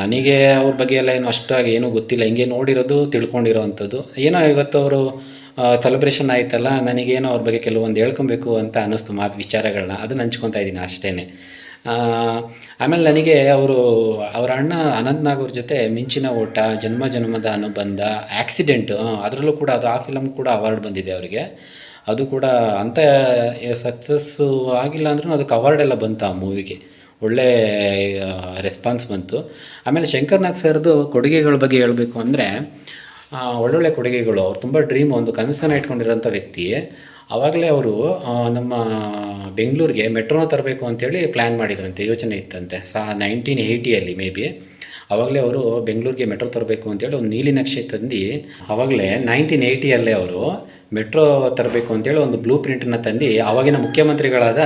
ನನಗೆ ಅವ್ರ ಬಗ್ಗೆ ಎಲ್ಲ ಏನು ಅಷ್ಟಾಗಿ ಏನೂ ಗೊತ್ತಿಲ್ಲ. ಹಿಂಗೆ ನೋಡಿರೋದು, ತಿಳ್ಕೊಂಡಿರೋ ಅಂಥದ್ದು. ಏನೋ ಇವತ್ತು ಅವರು ಸೆಲೆಬ್ರೇಷನ್ ಆಯ್ತಲ್ಲ, ನನಗೇನೋ ಅವ್ರ ಬಗ್ಗೆ ಕೆಲವೊಂದು ಹೇಳ್ಕೊಬೇಕು ಅಂತ ಅನ್ನಿಸ್ತು ಮಾತು ವಿಚಾರಗಳನ್ನ ಅದನ್ನ ಹಂಚ್ಕೊತಾ ಇದ್ದೀನಿ ಅಷ್ಟೇ ಆಮೇಲೆ ನನಗೆ ಅವರು, ಅವರ ಅಣ್ಣ ಅನಂತ್ ನಾಗ್ ಜೊತೆ ಮಿಂಚಿನ ಓಟ, ಜನ್ಮ ಜನ್ಮದ ಅನುಬಂಧ ಆ್ಯಕ್ಸಿಡೆಂಟು ಅದರಲ್ಲೂ ಕೂಡ ಅದು ಆ ಫಿಲಮ್ ಕೂಡ ಅವಾರ್ಡ್ ಬಂದಿದೆ ಅವರಿಗೆ. ಅದು ಕೂಡ ಅಂಥ ಸಕ್ಸಸ್ಸು ಆಗಿಲ್ಲ ಅಂದ್ರೂ ಅದಕ್ಕೆ ಅವಾರ್ಡ್ ಎಲ್ಲ ಬಂತು ಆ ಮೂವಿಗೆ ಒಳ್ಳೆ ರೆಸ್ಪಾನ್ಸ್ ಬಂತು. ಆಮೇಲೆ ಶಂಕರ್ ನಾಗ್ ಸರ್ದು ಕೊಡುಗೆಗಳ ಬಗ್ಗೆ ಹೇಳಬೇಕು ಅಂದರೆ ಒಳ್ಳೊಳ್ಳೆ ಕೊಡುಗೆಗಳು. ಅವ್ರು ತುಂಬ ಡ್ರೀಮ್ ಒಂದು ಕನಸನ್ನು ಇಟ್ಕೊಂಡಿರೋಂಥ ವ್ಯಕ್ತಿ. ಆವಾಗಲೇ ಅವರು ನಮ್ಮ ಬೆಂಗಳೂರಿಗೆ ಮೆಟ್ರೋನ ತರಬೇಕು ಅಂತೇಳಿ ಪ್ಲ್ಯಾನ್ ಮಾಡಿದ್ರಂತೆ, ಯೋಚನೆ ಇತ್ತಂತೆ. ಸಾ ನೈನ್ಟೀನ್ ಏಯ್ಟಿಯಲ್ಲಿ ಮೇ ಬಿ ಆವಾಗಲೇ ಅವರು ಬೆಂಗಳೂರಿಗೆ ಮೆಟ್ರೋ ತರಬೇಕು ಅಂತೇಳಿ ಒಂದು ನೀಲಿ ನಕ್ಷೆ ತಂದು ಆವಾಗಲೇ ನೈನ್ಟೀನ್ ಏಯ್ಟಿಯಲ್ಲೇ ಅವರು ಮೆಟ್ರೋ ತರಬೇಕು ಅಂತೇಳಿ ಒಂದು ಬ್ಲೂ ಪ್ರಿಂಟನ್ನು ತಂದು ಆವಾಗಿನ ಮುಖ್ಯಮಂತ್ರಿಗಳಾದ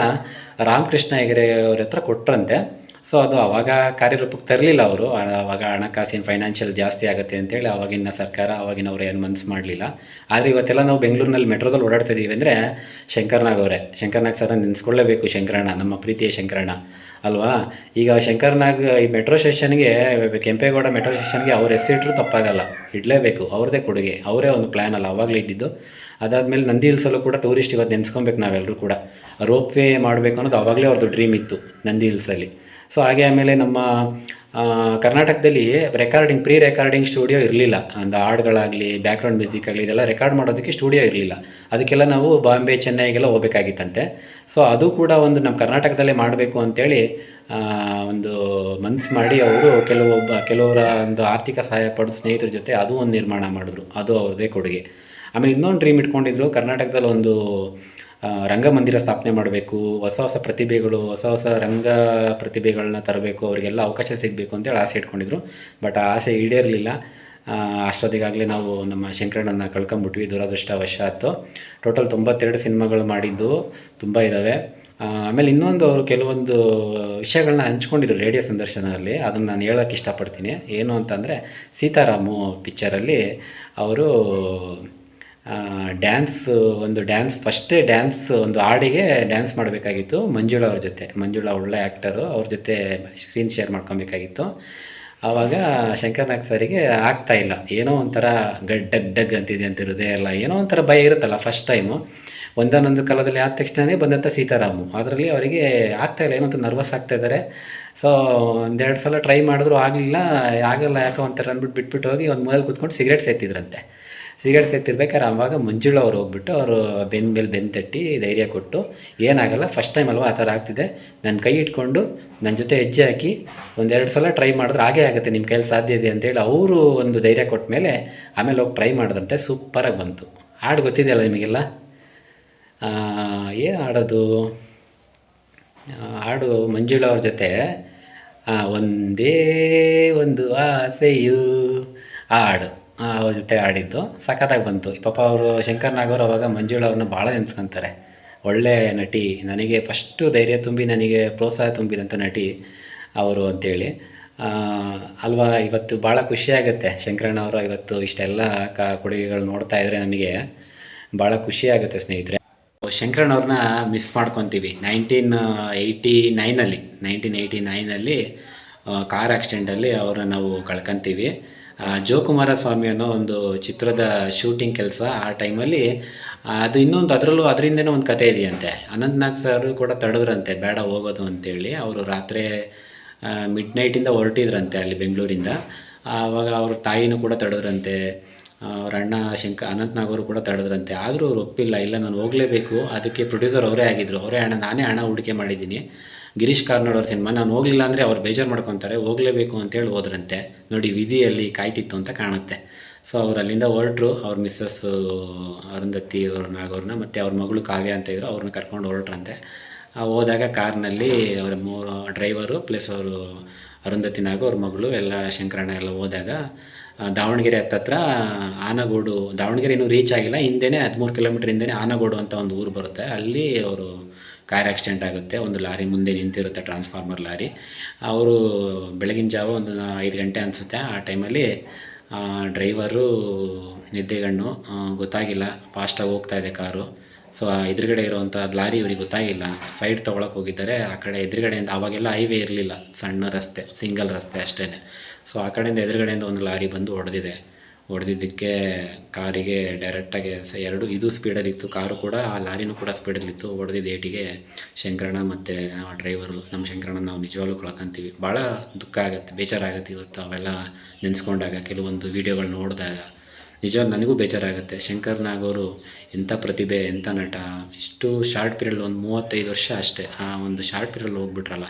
ರಾಮಕೃಷ್ಣ ಹೆಗಡೆ ಅವ್ರ ಹತ್ರ ಕೊಟ್ಟರಂತೆ ಸೊ ಅದು ಆವಾಗ ಕಾರ್ಯರೂಪಕ್ಕೆ ತರಲಿಲ್ಲ ಅವರು. ಆವಾಗ ಹಣಕಾಸಿನ ಫೈನಾನ್ಷಿಯಲ್ ಜಾಸ್ತಿ ಆಗುತ್ತೆ ಅಂತೇಳಿ ಆವಾಗಿನ ಸರ್ಕಾರ ಆವಾಗಿನವರು ಏನು ಮನಸ್ಸು ಮಾಡಲಿಲ್ಲ. ಆದರೆ ಇವತ್ತೆಲ್ಲ ನಾವು ಬೆಂಗಳೂರಿನಲ್ಲಿ ಮೆಟ್ರೋದಲ್ಲಿ ಓಡಾಡ್ತಾ ಇದ್ದೀವಿ ಅಂದರೆ ಶಂಕರ್ನಾಗ್ ಅವರೇ. ಶಂಕರ್ನಾಗ್ ಸರ್ ನೆನೆಸ್ಕೊಳ್ಳೇಬೇಕು ಶಂಕರಣ್ಣ, ನಮ್ಮ ಪ್ರೀತಿಯ ಶಂಕರಣ್ಣ. ಅಲ್ವಾ? ಈಗ ಶಂಕರ್ನಾಗ್ ಈ ಮೆಟ್ರೋ ಸ್ಟೇಷನ್ಗೆ, ಕೆಂಪೇಗೌಡ ಮೆಟ್ರೋ ಸ್ಟೇಷನ್ಗೆ ಅವ್ರ ಹೆಸರಿಟ್ರು ತಪ್ಪಾಗಲ್ಲ. ಇಡಲೇಬೇಕು. ಅವ್ರದ್ದೇ ಕೊಡುಗೆ. ಅವರೇ ಒಂದು ಪ್ಲ್ಯಾನ್ ಅಲ್ಲ. ಆವಾಗಲೇ ಇದ್ದಿದ್ದು ಅದಾದಮೇಲೆ ನಂದಿ ಹಿಲ್ಸಲ್ಲೂ ಕೂಡ ಟೂರಿಸ್ಟ್ ಇವತ್ತು ನೆನೆಸ್ಕೊಬೇಕು ನಾವೆಲ್ಲರೂ ಕೂಡ. ರೋಪ್ ವೇ ಮಾಡಬೇಕು ಅನ್ನೋದು ಆವಾಗಲೇ ಅವ್ರದ್ದು ಡ್ರೀಮ್ ಇತ್ತು ನಂದಿ ಹಿಲ್ಸಲ್ಲಿ ಸೊ ಹಾಗೆ ಆಮೇಲೆ ನಮ್ಮ ಕರ್ನಾಟಕದಲ್ಲಿ ರೆಕಾರ್ಡಿಂಗ್ ಪ್ರೀ ರೆಕಾರ್ಡಿಂಗ್ ಸ್ಟುಡಿಯೋ ಇರಲಿಲ್ಲ. ಒಂದು ಹಾಡುಗಳಾಗಲಿ ಬ್ಯಾಕ್ಗ್ರೌಂಡ್ ಮ್ಯೂಸಿಕ್ ಆಗಲಿ, ಇದೆಲ್ಲ ರೆಕಾರ್ಡ್ ಮಾಡೋದಕ್ಕೆ ಸ್ಟುಡಿಯೋ ಇರಲಿಲ್ಲ. ಅದಕ್ಕೆಲ್ಲ ನಾವು ಬಾಂಬೆ, ಚೆನ್ನೈಗೆಲ್ಲ ಹೋಗಬೇಕಾಗಿತ್ತಂತೆ. ಸೊ ಅದು ಕೂಡ ಒಂದು ನಮ್ಮ ಕರ್ನಾಟಕದಲ್ಲೇ ಮಾಡಬೇಕು ಅಂತೇಳಿ ಒಂದು ಮನ್ಸು ಮಾಡಿ ಅವರು ಕೆಲವೊಬ್ಬ, ಕೆಲವರ ಒಂದು ಆರ್ಥಿಕ ಸಹಾಯ ಪಡೆದ ಸ್ನೇಹಿತರ ಜೊತೆ ಅದು ಒಂದು ನಿರ್ಮಾಣ ಮಾಡಿದ್ರು. ಅದು ಅವ್ರದ್ದೇ ಕೊಡುಗೆ. ಆಮೇಲೆ ಇನ್ನೊಂದು ಡ್ರೀಮ್ ಇಟ್ಕೊಂಡಿದ್ರು, ಕರ್ನಾಟಕದಲ್ಲಿ ಒಂದು ರಂಗಮಂದಿರ ಸ್ಥಾಪನೆ ಮಾಡಬೇಕು, ಹೊಸ ಹೊಸ ಪ್ರತಿಭೆಗಳು, ಹೊಸ ಹೊಸ ರಂಗ ಪ್ರತಿಭೆಗಳನ್ನ ತರಬೇಕು, ಅವರಿಗೆಲ್ಲ ಅವಕಾಶ ಸಿಗಬೇಕು ಅಂತೇಳಿ ಆಸೆ ಇಟ್ಕೊಂಡಿದ್ರು. ಬಟ್ ಆ ಆಸೆ ಈಡೇರಲಿಲ್ಲ. ಅಷ್ಟೊತ್ತಿಗಾಗಲೇ ನಾವು ನಮ್ಮ ಶಂಕರಣ್ಣನ ಕಳ್ಕೊಂಬಿಟ್ವಿ ದುರದೃಷ್ಟವಶಾತ್ತು ಟೋಟಲ್ ತೊಂಬತ್ತೆರಡು ಸಿನಿಮಾಗಳು ಮಾಡಿದ್ದು, ತುಂಬ ಇದ್ದಾವೆ ಆಮೇಲೆ ಇನ್ನೊಂದು ಅವರು ಕೆಲವೊಂದು ವಿಷಯಗಳನ್ನ ಹಂಚ್ಕೊಂಡಿದ್ರು ರೇಡಿಯೋ ಸಂದರ್ಶನದಲ್ಲಿ. ಅದನ್ನು ನಾನು ಹೇಳೋಕ್ಕೆ ಇಷ್ಟಪಡ್ತೀನಿ. ಏನು ಅಂತಂದರೆ, ಸೀತಾರಾಮು ಪಿಕ್ಚರಲ್ಲಿ ಅವರು ಡ್ಯಾನ್ಸ್ ಒಂದು ಡ್ಯಾನ್ಸ್ ಫಸ್ಟೇ ಡ್ಯಾನ್ಸ್ ಒಂದು ಹಾಡಿಗೆ ಡ್ಯಾನ್ಸ್ ಮಾಡಬೇಕಾಗಿತ್ತು ಮಂಜುಳಾ ಅವ್ರ ಜೊತೆ. ಮಂಜುಳಾ ಒಳ್ಳೆ ಆ್ಯಕ್ಟರು ಅವ್ರ ಜೊತೆ ಸ್ಕ್ರೀನ್ ಶೇರ್ ಮಾಡ್ಕೊಬೇಕಾಗಿತ್ತು. ಆವಾಗ ಶಂಕರ್ ನಾಗ್ ಸರಿಗೆ ಆಗ್ತಾ ಇಲ್ಲ. ಏನೋ ಒಂಥರ ಗಡ್, ಡಗ್ ಡಗ್ ಅಂತಿದೆ ಅಂತಿರೋದೇ ಎಲ್ಲ ಏನೋ ಒಂಥರ ಭಯ ಇರುತ್ತಲ್ಲ ಫಸ್ಟ್ ಟೈಮು ಒಂದೊಂದೊಂದು ಕಾಲದಲ್ಲಿ ಆದ ತಕ್ಷಣವೇ ಬಂದಂಥ ಸೀತಾರಾಮು. ಅದರಲ್ಲಿ ಅವರಿಗೆ ಆಗ್ತಾ ಇಲ್ಲ, ಏನೋ ಒಂಥರ ನರ್ವಸ್ ಆಗ್ತಾ ಇದ್ದಾರೆ. ಸೊ ಒಂದೆರಡು ಸಲ ಟ್ರೈ ಮಾಡಿದ್ರು ಆಗಲಿಲ್ಲ, ಆಗಲ್ಲ ಯಾಕೋ ಒಂಥರ ಅಂದ್ಬಿಟ್ಟು ಬಿಟ್ಬಿಟ್ಟು ಹೋಗಿ ಒಂದು ಮೂಲೆಯಲ್ಲಿ ಕೂತ್ಕೊಂಡು ಸಿಗರೇಟ್ ಸೇತಿದ್ರಂತೆ ಸಿಗರೇಟ್ ಸೇತಿರ್ಬೇಕಾದ್ರೆ ಆವಾಗ ಮಂಜುಳ ಅವ್ರು ಹೋಗ್ಬಿಟ್ಟು ಅವರು ಬೆನ್ ಮೇಲೆ ಬೆನ್ನು ತಟ್ಟಿ ಧೈರ್ಯ ಕೊಟ್ಟು, ಏನಾಗಲ್ಲ ಫಸ್ಟ್ ಟೈಮ್ ಅಲ್ವಾ ಆ ಥರ ಆಗ್ತಿದೆ. ನನ್ನ ಕೈ ಇಟ್ಕೊಂಡು ನನ್ನ ಜೊತೆ ಹೆಜ್ಜೆ ಹಾಕಿ ಒಂದೆರಡು ಸಲ ಟ್ರೈ ಮಾಡಿದ್ರೆ ಹಾಗೇ ಆಗುತ್ತೆ ನಿಮ್ಮ ಕೈಯಲ್ಲಿ ಸಾಧ್ಯ ಇದೆ ಅಂತೇಳಿ ಅವರು ಒಂದು ಧೈರ್ಯ ಕೊಟ್ಟ ಮೇಲೆ ಆಮೇಲೆ ಹೋಗಿ ಟ್ರೈ ಮಾಡಿದಂತೆ ಸೂಪರಾಗಿ ಬಂತು. ಹಾಡು ಗೊತ್ತಿದೆಯಲ್ಲ ನಿಮಗೆಲ್ಲ? ಏನು ಹಾಡೋದು? ಹಾಡು ಮಂಜುಳ ಅವ್ರ ಜೊತೆ ಒಂದೇ ಒಂದು ಆಸೆಯು ಹಾಡು. ಅವ್ರ ಜೊತೆ ಆಡಿದ್ದು. ಸಖತ್ತಾಗಿ ಬಂತು. ಪಾಪ ಅವರು ಶಂಕರ್ ನಾಗವ್ರು ಅವಾಗ ಮಂಜುಳ ಅವ್ರನ್ನ ಭಾಳ ನೆನ್ಸ್ಕೊಂತಾರೆ. ಒಳ್ಳೆ ನಟಿ. ನನಗೆ ಫಸ್ಟು ಧೈರ್ಯ ತುಂಬಿ ನನಗೆ ಪ್ರೋತ್ಸಾಹ ತುಂಬಿದಂಥ ನಟಿ ಅವರು ಅಂತೇಳಿ. ಆ, ಅಲ್ವಾ ಇವತ್ತು ಭಾಳ ಖುಷಿಯಾಗುತ್ತೆ ಶಂಕರಣ್ಣವರು ಇವತ್ತು ಇಷ್ಟೆಲ್ಲ ಕ ಕೊಡುಗೆಗಳು ನೋಡ್ತಾ ಇದ್ದರೆ ನಮಗೆ ಭಾಳ ಖುಷಿಯಾಗುತ್ತೆ ಸ್ನೇಹಿತರೆ. ಶಂಕರಣ್ಣವ್ರನ್ನ ಮಿಸ್ ಮಾಡ್ಕೊತೀವಿ. ನೈನ್ಟೀನ್ ಏಯ್ಟಿ ನೈನಲ್ಲಿ ನೈನ್ಟೀನ್ ಏಯ್ಟಿ ನೈನಲ್ಲಿ ಕಾರ್ ಆಕ್ಸಿಡೆಂಟಲ್ಲಿ ಅವ್ರನ್ನ ನಾವು ಕಳ್ಕೊಂತೀವಿ. ಆ, ಸ್ವಾಮಿ ಅನ್ನೋ ಒಂದು ಚಿತ್ರದ ಶೂಟಿಂಗ್ ಕೆಲಸ ಆ ಟೈಮಲ್ಲಿ ಅದು ಇನ್ನೊಂದು ಅದರಲ್ಲೂ ಅದರಿಂದನೇ ಒಂದು ಕತೆ ಇದೆಯಂತೆ. ಅನಂತ್ನಾಗ್ ಸರ್ ಕೂಡ ತಡೆದ್ರಂತೆ ಬೇಡ ಹೋಗೋದು ಅಂತೇಳಿ. ಅವರು ರಾತ್ರಿ ಮಿಡ್ ನೈಟಿಂದ ಹೊರಟಿದ್ರಂತೆ ಅಲ್ಲಿ ಬೆಂಗಳೂರಿಂದ. ಆವಾಗ ಅವ್ರ ತಾಯಿನೂ ಕೂಡ ತಡೆದ್ರಂತೆ. ಅವ್ರ ಅಣ್ಣ ಶಂಕ ಅನಂತ್ನಾಗ್ ಅವರು ಕೂಡ ತಡೆದ್ರಂತೆ. ಆದರೂ ಅವ್ರು ಒಪ್ಪಿಲ್ಲ ಇಲ್ಲ ನಾನು ಹೋಗಲೇಬೇಕು. ಅದಕ್ಕೆ ಪ್ರೊಡ್ಯೂಸರ್ ಅವರೇ ಆಗಿದ್ದರು ಅವರೇ ಹಣ ನಾನೇ ಹಣ ಹೂಡಿಕೆ ಮಾಡಿದ್ದೀನಿ. ಗಿರೀಶ್ ಕಾರ್ನಾಡ್ ಅವ್ರ ಸಿನಿಮಾ, ನಾನು ಹೋಗಲಿಲ್ಲ ಅಂದರೆ ಅವ್ರು ಬೇಜಾರು ಮಾಡ್ಕೊತಾರೆ, ಹೋಗಲೇಬೇಕು ಅಂತೇಳಿ ಹೋದ್ರಂತೆ. ನೋಡಿ, ವಿಧಿಯಲ್ಲಿ ಕಾಯ್ತಿತ್ತು ಅಂತ ಕಾಣುತ್ತೆ. ಸೊ ಅವ್ರು ಅಲ್ಲಿಂದ ಹೊರಟರು, ಅವ್ರ ಮಿಸ್ಸಸ್ಸು ಅರುಂಧತಿ ಅವ್ರ ನಾಗವ್ರನ್ನ ಮತ್ತು ಅವ್ರ ಮಗಳು ಕಾವ್ಯ ಅಂತ ಇದ್ರು ಅವ್ರನ್ನ ಕರ್ಕೊಂಡು ಹೊರಟ್ರಂತೆ. ಹೋದಾಗ ಕಾರ್ನಲ್ಲಿ ಅವರ ಮೂರು ಡ್ರೈವರು ಪ್ಲಸ್ ಅವರು ಅರುಂಧತಿ ನಾಗು, ಅವ್ರ ಮಗಳು, ಎಲ್ಲ ಶಂಕರಣ್ಣ ಎಲ್ಲ ಹೋದಾಗ ದಾವಣಗೆರೆ ಹತ್ತತ್ರ ಆನಗೋಡು, ದಾವಣಗೆರೆ ಇನ್ನೂ ರೀಚ್ ಆಗಿಲ್ಲ, ಹಿಂದೆನೇ ಹದಿಮೂರು ಕಿಲೋಮೀಟ್ರ್ ಹಿಂದೆನೇ ಆನಗೋಡು ಅಂತ ಒಂದು ಊರು ಬರುತ್ತೆ. ಅಲ್ಲಿ ಅವರು ಕಾರ್ ಆಕ್ಸಿಡೆಂಟ್ ಆಗುತ್ತೆ. ಒಂದು ಲಾರಿ ಮುಂದೆ ನಿಂತಿರುತ್ತೆ ಟ್ರಾನ್ಸ್ಫಾರ್ಮರ್ ಲಾರಿ. ಅವರು ಬೆಳಗಿನ ಜಾವ ಒಂದು ಐದು ಗಂಟೆ ಅನಿಸುತ್ತೆ. ಆ ಟೈಮಲ್ಲಿ ಡ್ರೈವರು, ನಿದ್ದೆಗಣ್ಣು ಗೊತ್ತಾಗಿಲ್ಲ. ಫಾಸ್ಟಾಗಿ ಹೋಗ್ತಾ ಇದೆ ಕಾರು. ಸೊ ಆ ಎದುರುಗಡೆ ಇರುವಂಥ ಲಾರಿ ಇವ್ರಿಗೆ ಗೊತ್ತಾಗಿಲ್ಲ. ಸೈಡ್ ತೊಗೊಳಕ್ಕೆ ಹೋಗಿದ್ದಾರೆ. ಆ ಕಡೆ ಎದುರುಗಡೆಯಿಂದ, ಅವಾಗೆಲ್ಲ ಹೈವೇ ಇರಲಿಲ್ಲ. ಸಣ್ಣ ರಸ್ತೆ ಸಿಂಗಲ್ ರಸ್ತೆ ಅಷ್ಟೇ ಸೊ ಆ ಕಡೆಯಿಂದ ಎದುರುಗಡೆಯಿಂದ ಒಂದು ಲಾರಿ ಬಂದು ಹೊಡೆದಿದೆ. ಹೊಡೆದಿದ್ದಕ್ಕೆ ಕಾರಿಗೆ ಡೈರೆಕ್ಟಾಗಿ ಸ ಎರಡು ಇದು ಸ್ಪೀಡಲ್ಲಿತ್ತು ಕಾರು ಕೂಡ, ಆ ಲಾರಿನೂ ಕೂಡ ಸ್ಪೀಡಲ್ಲಿತ್ತು ಹೊಡೆದಿದ್ದ ಏಟಿಗೆ ಶಂಕರಣ ಮತ್ತು ಡ್ರೈವರು ನಮ್ಮ ಶಂಕರಣ ನಾವು ನಿಜವಾಗ್ಲೂ ಕಳ್ಕೊಂತೀವಿ. ಭಾಳ ದುಃಖ ಆಗುತ್ತೆ ಬೇಜಾರಾಗುತ್ತೆ ಇವತ್ತು ಅವೆಲ್ಲ ನೆನೆಸ್ಕೊಂಡಾಗ, ಕೆಲವೊಂದು ವೀಡಿಯೋಗಳು ನೋಡಿದಾಗ. ನಿಜ ನನಗೂ ಬೇಜಾರಾಗುತ್ತೆ ಶಂಕರ್ ನಾಗ್ ಅವರು ಎಂಥ ಪ್ರತಿಭೆ ಎಂಥ ನಟ, ಇಷ್ಟು ಶಾರ್ಟ್ ಪೀರಿಯಡ್ ಒಂದು ಮೂವತ್ತೈದು ವರ್ಷ ಅಷ್ಟೇ. ಆ ಒಂದು ಶಾರ್ಟ್ ಪೀರಿಯಡ್ ಹೋಗ್ಬಿಟ್ರಲ್ಲ.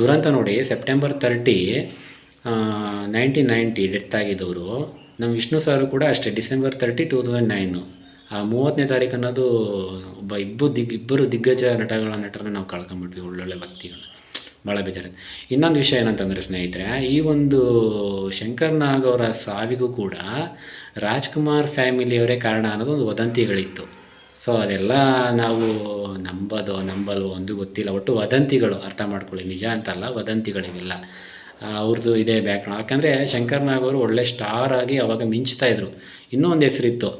ದುರಂತ ನೋಡಿ September thirty nineteen ninety death ಆಗಿದ್ದವರು ನಮ್ಮ ವಿಷ್ಣು ಸಾರು ಕೂಡ ಅಷ್ಟೇ, December thirty two thousand nine ಆ ಮೂವತ್ತನೇ ತಾರೀಕು ಅನ್ನೋದು ಒಬ್ಬ ಇಬ್ಬರು ದಿಗ್, ಇಬ್ಬರು ದಿಗ್ಗಜ ನಟಗಳ ನಟರನ್ನ ನಾವು ಕಳ್ಕೊಂಬಿಟ್ವಿ ಒಳ್ಳೊಳ್ಳೆ ವ್ಯಕ್ತಿಗಳನ್ನ. ಭಾಳ ಬೇಜಾರು ಇನ್ನೊಂದು ವಿಷಯ ಏನಂತಂದರೆ ಸ್ನೇಹಿತರೆ, ಈ ಒಂದು ಶಂಕರ್ ನಾಗ್ ಅವರ ಸಾವಿಗೂ ಕೂಡ ರಾಜ್ಕುಮಾರ್ ಫ್ಯಾಮಿಲಿಯವರೇ ಕಾರಣ ಅನ್ನೋದು ಒಂದು ವದಂತಿಗಳಿತ್ತು. ಸೊ ಅದೆಲ್ಲ ನಾವು ನಂಬೋದೋ ನಂಬಲ್ವೋ ಒಂದು ಗೊತ್ತಿಲ್ಲ. ಒಟ್ಟು ವದಂತಿಗಳು ಅರ್ಥ ಮಾಡ್ಕೊಳ್ಳಿ. ನಿಜ ಅಂತಲ್ಲ, ವದಂತಿಗಳಿವೆಲ್ಲ. ಅವ್ರದ್ದು ಇದೇ ಬ್ಯಾಕ್ಗ್ರೌಂಡ್ ಯಾಕಂದರೆ ಶಂಕರ್ ನಾಗ್ ಅವರು ಒಳ್ಳೆ ಸ್ಟಾರ್ ಆಗಿ ಅವಾಗ ಮಿಂಚ್ತಾ ಇದ್ರು. ಇನ್ನೂ ಒಂದು ಹೆಸರಿತ್ತು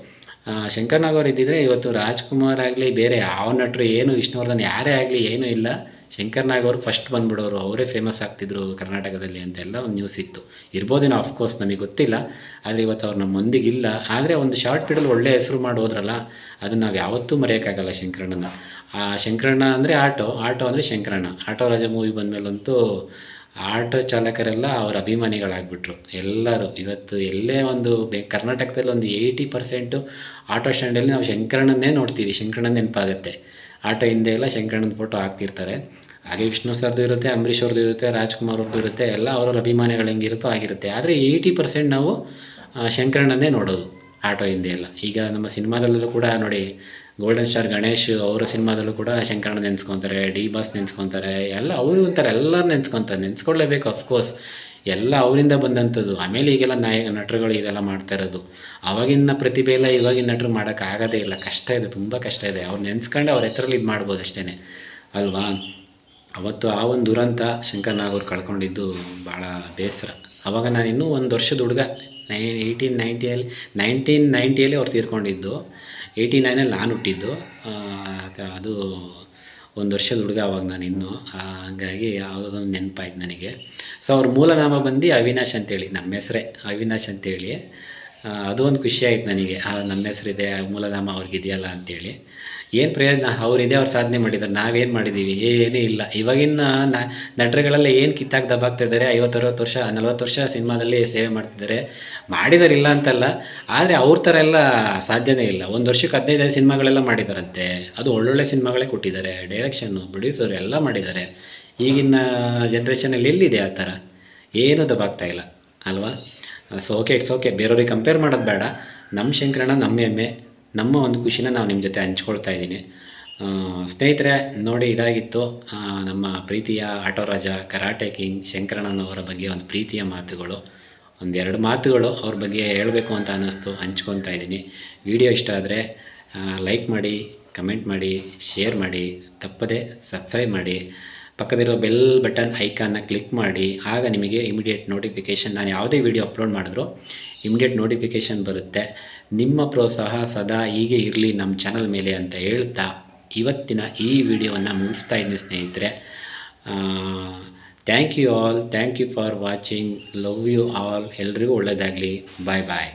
ಶಂಕರನಾಗ್ ಶಂಕರ್ ನಾಗ್ ಅವ್ರು ಇದ್ದಿದ್ರೆ ಇವತ್ತು ರಾಜ್ಕುಮಾರ್ ಆಗಲಿ, ಬೇರೆ ಯಾವ ನಟರು ಏನು ವಿಷ್ಣುವರ್ಧನ್ ಯಾರೇ ಆಗಲಿ ಏನೂ ಇಲ್ಲ. ಶಂಕರ್ ನಾಗ್ ಅವರು ಫಸ್ಟ್ ಬಂದ್ಬಿಡೋರು. ಅವರೇ ಫೇಮಸ್ ಆಗ್ತಿದ್ರು ಕರ್ನಾಟಕದಲ್ಲಿ ಅಂತೆಲ್ಲ ಒಂದು ನ್ಯೂಸ್ ಇತ್ತು. ಇರ್ಬೋದೇನೋ ಆಫ್ಕೋರ್ಸ್ ನಮಗೆ ಗೊತ್ತಿಲ್ಲ. ಆದರೆ ಇವತ್ತು ಅವ್ರು ನಮ್ಮೊಂದಿಗಿಲ್ಲ ಆದರೆ ಒಂದು ಶಾರ್ಟ್ ಪೀರಿಯಡ್ ಒಳ್ಳೆ ಹೆಸರು ಮಾಡೋದ್ರಲ್ಲ, ಅದನ್ನು ನಾವು ಯಾವತ್ತೂ ಮರೆಯೋಕ್ಕಾಗಲ್ಲ ಶಂಕರಣ್ಣನ. ಆ, ಶಂಕರಣ್ಣ ಅಂದರೆ ಆಟೋ. ಆಟೋ ಅಂದರೆ ಶಂಕರಣ್ಣ. ಆಟೋ ರಾಜ ಮೂವಿ ಬಂದಮೇಲಂತೂ ಆಟೋ ಚಾಲಕರೆಲ್ಲ ಅವರ ಅಭಿಮಾನಿಗಳಾಗ್ಬಿಟ್ರು. ಎಲ್ಲರೂ ಇವತ್ತು ಎಲ್ಲೇ ಒಂದು ಬೆ, ಕರ್ನಾಟಕದಲ್ಲಿ ಒಂದು ಏಯ್ಟಿ ಪರ್ಸೆಂಟು ಆಟೋ ಸ್ಟ್ಯಾಂಡಲ್ಲಿ ನಾವು ಶಂಕರಣ್ಣನ್ನೇ ನೋಡ್ತೀವಿ. ಶಂಕರಣ್ಣ ನೆನಪಾಗುತ್ತೆ. ಆಟೋ ಹಿಂದೆ ಎಲ್ಲ ಶಂಕರಣ್ಣನ ಫೋಟೋ ಹಾಕ್ತಿರ್ತಾರೆ. ಹಾಗೆ ವಿಷ್ಣು ಸರ್ದು ಇರುತ್ತೆ, ಅಂಬರೀಷ್ ಅವ್ರದ್ದು ಇರುತ್ತೆ, ರಾಜ್ಕುಮಾರ್ ಅವ್ರದ್ದು ಇರುತ್ತೆ, ಎಲ್ಲ ಅವರವ್ರ ಅಭಿಮಾನಿಗಳು ಹೆಂಗಿರುತ್ತೋ ಆಗಿರುತ್ತೆ ಆದರೆ ಏಯ್ಟಿ ಪರ್ಸೆಂಟ್ ನಾವು ಶಂಕರಣ್ಣನೇ ಶಂಕರಣ್ಣನ್ನೇ ನೋಡೋದು ಆಟೋ ಹಿಂದೆ ಎಲ್ಲ. ಈಗ ನಮ್ಮ ಸಿನಿಮಾದಲ್ಲೂ ಕೂಡ ನೋಡಿ ಗೋಲ್ಡನ್ ಸ್ಟಾರ್ ಗಣೇಶ್ ಅವರ ಸಿನಿಮಾದಲ್ಲೂ ಕೂಡ ಶಂಕರಣ್ಣ ನೆನೆಸ್ಕೊತಾರೆ, ಡಿ ಬಾಸ್ ನೆನೆಸ್ಕೊತಾರೆ, ಎಲ್ಲ ಅವರು ಒಂಥರ ಎಲ್ಲರೂ ನೆನೆಸ್ಕೊತಾರೆ ನೆನೆಸ್ಕೊಳ್ಳೇಬೇಕು ಅಫ್ಕೋರ್ಸ್ ಎಲ್ಲ ಅವರಿಂದ ಬಂದಂಥದ್ದು. ಆಮೇಲೆ ಈಗೆಲ್ಲ ನಾಯಕ ನಟರುಗಳು ಇದೆಲ್ಲ ಮಾಡ್ತಾ ಇರೋದು. ಅವಾಗಿನ ಪ್ರತಿಭೆ ಎಲ್ಲ ಇವಾಗಿನ ನಟರು ಮಾಡೋಕ್ಕಾಗೋದೇ ಇಲ್ಲ. ಕಷ್ಟ ಇದೆ, ತುಂಬ ಕಷ್ಟ ಇದೆ. ಅವ್ರು ನೆನೆಸ್ಕೊಂಡು ಅವ್ರ ಹೆಸರಲ್ಲಿ ಇದು ಮಾಡ್ಬೋದು ಅಷ್ಟೇ ಅಲ್ವಾ? ಅವತ್ತು ಆ ಒಂದು ದುರಂತ ಶಂಕರ್ ನಾಗ್ ಅವ್ರು ಕಳ್ಕೊಂಡಿದ್ದು ಭಾಳ ಬೇಸರ. ಅವಾಗ ನಾನು ಇನ್ನೂ ಒಂದು ವರ್ಷದ ಹುಡುಗ. ನೈ ಏಯ್ಟೀನ್ ನೈಂಟಿಯಲ್ಲಿ, ನೈನ್ಟೀನ್ ನೈಂಟಿಯಲ್ಲಿ ಅವ್ರು ತೀರ್ಕೊಂಡಿದ್ದು. ಏಯ್ಟಿ ನೈನಲ್ಲಿ ನಾನು ಹುಟ್ಟಿದ್ದು ಅದು ಒಂದು ವರ್ಷದ ಹುಡುಗ ಅವಾಗ ನಾನು ಇನ್ನೂ ಹಾಗಾಗಿ ಯಾವುದೊಂದು ನೆನಪಾಯ್ತು ನನಗೆ. ಸೊ ಅವ್ರ ಮೂಲನಾಮ ಬಂದು ಅವಿನಾಶ್ ಅಂತೇಳಿ, ನಮ್ಮ ಹೆಸರೇ ಅವಿನಾಶ್ ಅಂತೇಳಿ. ಅದು ಒಂದು ಖುಷಿ ಆಯ್ತು ನನಗೆ. ನನ್ನ ಹೆಸರಿದೆ ಮೂಲನಾಮ ಅವ್ರಿಗಿದೆಯಲ್ಲ ಅಂತೇಳಿ. ಏನು ಪ್ರಯೋಜನ ಅವರಿದೆ ಅವ್ರು ಸಾಧನೆ ಮಾಡಿದ್ದಾರೆ ನಾವೇನು ಮಾಡಿದ್ದೀವಿ ಏನೂ ಇಲ್ಲ. ಇವಾಗಿನ ನಟರುಗಳೆಲ್ಲ ಏನು ಕಿತ್ತಾಕ್ ದಬ್ಬಾಗ್ತಾ ಇದ್ದಾರೆ? ಐವತ್ತು ಅರವತ್ತು ವರ್ಷ, ನಲ್ವತ್ತು ವರ್ಷ ಸಿನಿಮಾದಲ್ಲಿ ಸೇವೆ ಮಾಡ್ತಿದ್ದಾರೆ. ಮಾಡಿದಾರೆ ಇಲ್ಲ ಅಂತಲ್ಲ. ಆದರೆ ಅವ್ರ ಥರ ಎಲ್ಲ ಸಾಧ್ಯನೇ ಇಲ್ಲ. ಒಂದು ವರ್ಷಕ್ಕೆ ಹದಿನೈದು ಸಿನಿಮಾಗಳೆಲ್ಲ ಮಾಡಿದಾರಂತೆ. ಅದು ಒಳ್ಳೊಳ್ಳೆ ಸಿನಿಮಾಗಳೇ ಕೊಟ್ಟಿದ್ದಾರೆ. ಡೈರೆಕ್ಷನ್ನು ಪ್ರೊಡ್ಯೂಸರು ಎಲ್ಲ ಮಾಡಿದ್ದಾರೆ. ಈಗಿನ ಜನ್ರೇಷನಲ್ಲಿ ಎಲ್ಲಿದೆ ಆ ಥರ? ಏನೂ ದಬ್ಬಾಗ್ತಾ ಇಲ್ಲ. ಅಲ್ವಾ? ಸೊ ಓಕೆ ಇಟ್ಸ್ ಓಕೆ ಬೇರೆಯವ್ರಿಗೆ ಕಂಪೇರ್ ಮಾಡೋದು ಬೇಡ. ನಮ್ಮ ಶಂಕರಣ್ಣ ನಮ್ಮ ಹೆಮ್ಮೆ ನಮ್ಮ ಒಂದು ಖುಷಿನ ನಾವು ನಿಮ್ಮ ಜೊತೆ ಹಂಚ್ಕೊಳ್ತಾ ಇದ್ದೀನಿ. ಸ್ನೇಹಿತರೆ, ನೋಡಿ ಇದಾಗಿತ್ತು. ನಮ್ಮ ಪ್ರೀತಿಯ ಆಟೋ ರಾಜ ಕರಾಟೆ ಕಿಂಗ್ ಶಂಕರಣ್ಣನವರ ಬಗ್ಗೆ ಒಂದು ಪ್ರೀತಿಯ ಮಾತುಗಳು. ಒಂದೆರಡು ಮಾತುಗಳು ಅವ್ರ ಬಗ್ಗೆ ಹೇಳಬೇಕು ಅಂತ ಅನ್ನಿಸ್ತು ಹಂಚ್ಕೊತಾ ಇದ್ದೀನಿ. ವಿಡಿಯೋ ಇಷ್ಟ ಆದರೆ ಲೈಕ್ ಮಾಡಿ, ಕಮೆಂಟ್ ಮಾಡಿ, ಶೇರ್ ಮಾಡಿ, ತಪ್ಪದೆ ಸಬ್ಸ್ಕ್ರೈಬ್ ಮಾಡಿ. ಪಕ್ಕದಿರೋ ಬೆಲ್ ಬಟನ್ ಐಕಾನ್ನ ಕ್ಲಿಕ್ ಮಾಡಿ. ಆಗ ನಿಮಗೆ ಇಮಿಡಿಯೇಟ್ ನೋಟಿಫಿಕೇಷನ್, ನಾನು ಯಾವುದೇ ವಿಡಿಯೋ ಅಪ್ಲೋಡ್ ಮಾಡಿದ್ರು ಇಮಿಡಿಯೇಟ್ ನೋಟಿಫಿಕೇಷನ್ ಬರುತ್ತೆ. ನಿಮ್ಮ ಪ್ರೋತ್ಸಾಹ ಸದಾ ಹೀಗೆ ಇರಲಿ ನಮ್ಮ ಚಾನಲ್ ಮೇಲೆ ಅಂತ ಹೇಳ್ತಾ ಇವತ್ತಿನ ಈ ವಿಡಿಯೋವನ್ನು ಮುಗಿಸ್ತಾ ಇದ್ದೀನಿ ಸ್ನೇಹಿತರೆ. Thank you all thank you for watching love you all ಎಲ್ರಿಗೂ ಒಳ್ಳೆಯದಾಗಲಿ ಬಾಯ್ ಬಾಯ್